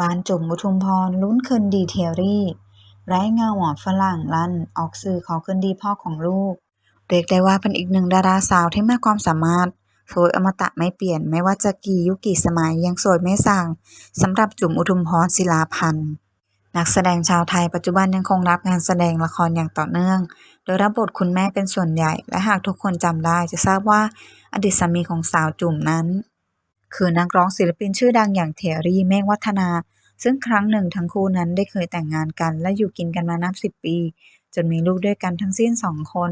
บ้านจุ๋มอุทุมพรลุ้นคืนดีเทียรี่ ไร้เงาหมอฝรั่งลั่น ออกสื่อขอคืนดีพ่อของลูก เรียกได้ว่าเป็นอีกหนึ่งดาราสาวที่มากความสามารถสวยอมตะไม่เปลี่ยนไม่ว่าจะกี่ยุคกี่สมัยยังสวยไม่สั่งสำหรับจุ๋มอุทุมพรศิลาพันธ์นักแสดงชาวไทยปัจจุบันยังคงรับงานแสดงละครอย่างต่อเนื่อง โดยรับบทคุณแม่เป็นส่วนใหญ่ และหากทุกคนจำได้จะทราบว่าอดีตสามีของสาวจุ๋มนั้น คือนักร้องศิลปินชื่อดังอย่างเทียรี่เมฆวัฒนา ซึ่งครั้งหนึ่งทั้งคู่นั้นได้เคยแต่งงานกัน และอยู่กินกันมานับสิบปี จนมีลูกด้วยกันทั้งสิ้นสองคน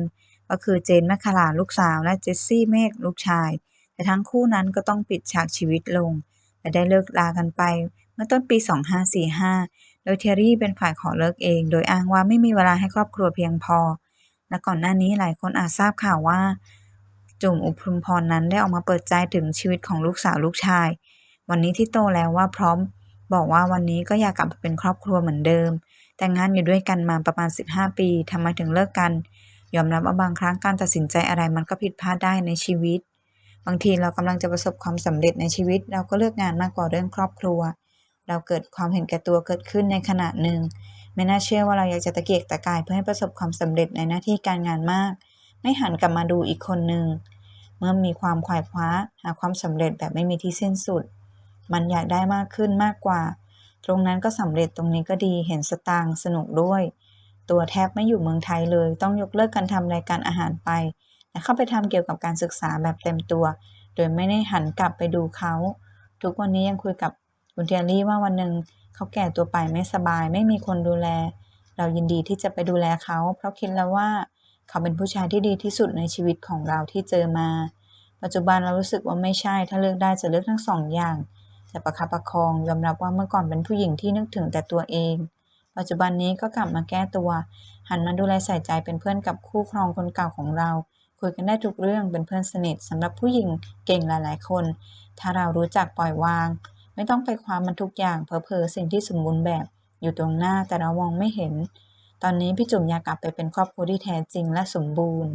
ก็คือเจนแมคลาลูกสาว และเจสซี่เมฆลูกชาย แต่ทั้งคู่นั้นก็ต้องปิดฉากชีวิตลง และได้เลิกลากันไป เมื่อต้นปี 2545 โดยเทียรี่เป็นฝ่ายขอเลิกเอง โดยอ้างว่าไม่มีเวลาให้ครอบครัวเพียงพอ และก่อนหน้านี้หลายคนอาจทราบข่าวว่า จุ๋มอุทุมพรนั้นได้ออกมาเปิดใจถึงชีวิตของลูกสาวลูกชาย วันนี้ที่โตแล้วว่าพร้อม บอกว่าวันนี้ก็อยากกลับมาเป็นครอบครัวเหมือนเดิม แต่งงานอยู่ด้วยกันมาประมาณ 15 ปีทำไมถึงเลิกกัน ยอมรับว่าบางครั้งการตัดสินใจอะไรมันก็ผิดพลาดได้ในชีวิต บางทีเรากำลังจะประสบความสำเร็จในชีวิต เราก็เลือกงานมากกว่าเรื่องครอบครัว เราเกิดความเห็นแก่ตัวเกิดขึ้นในขณะหนึ่งไม่น่าเชื่อว่าเราอยากจะตะเกียกตะกายเพื่อให้ประสบความสำเร็จในหน้าที่การงานมาก ไม่หันกลับมาดูอีกคนหนึ่ง เมื่อมีความขวายคว้าหาความสำเร็จแบบไม่มีที่สิ้นสุด มันอยากได้มากขึ้นมากกว่า ตรงนั้นก็สำเร็จตรงนี้ก็ดีเห็นสตางค์สนุกด้วย ตัวแทบไม่อยู่เมืองไทยเลย ต้องยกเลิกการทำรายการอาหารไปและเข้าไปทำเกี่ยวกับการศึกษาแบบเต็มตัว โดยไม่ได้หันกลับไปดูเขาทุกวันนี้ยังคุยกับคุณเทียรี่ว่าวันหนึ่งเขาแก่ตัวไปไม่สบายไม่มีคนดูแล เรายินดีที่จะไปดูแลเขา เพราะคิดแล้วว่า เขาเป็นผู้ชายที่ดีที่สุดในชีวิตของเราที่เจอมา ปัจจุบันเรารู้สึกว่าไม่ใช่ ถ้าเลือกได้จะเลือกทั้งสองอย่างจะประคับประคองยอมรับว่าเมื่อก่อนเป็นผู้หญิงที่นึกถึงแต่ตัวเอง ปัจจุบันนี้ก็กลับมาแก้ตัว หันมาดูแลใส่ใจเป็นเพื่อนกับคู่ครองคนเก่าของเรา คุยกันได้ทุกเรื่องเป็นเพื่อนสนิทสำหรับผู้หญิงเก่งหลาย ๆ คน ถ้าเรารู้จักปล่อยวาง ไม่ต้องไปความมันทุกอย่างเผลอสิ่งที่สมบูรณ์แบบ อยู่ตรงหน้าแต่เรามองไม่เห็น ตอนนี้พี่จุ๋มอยากกลับไปเป็นครอบครัวที่แท้จริงและสมบูรณ์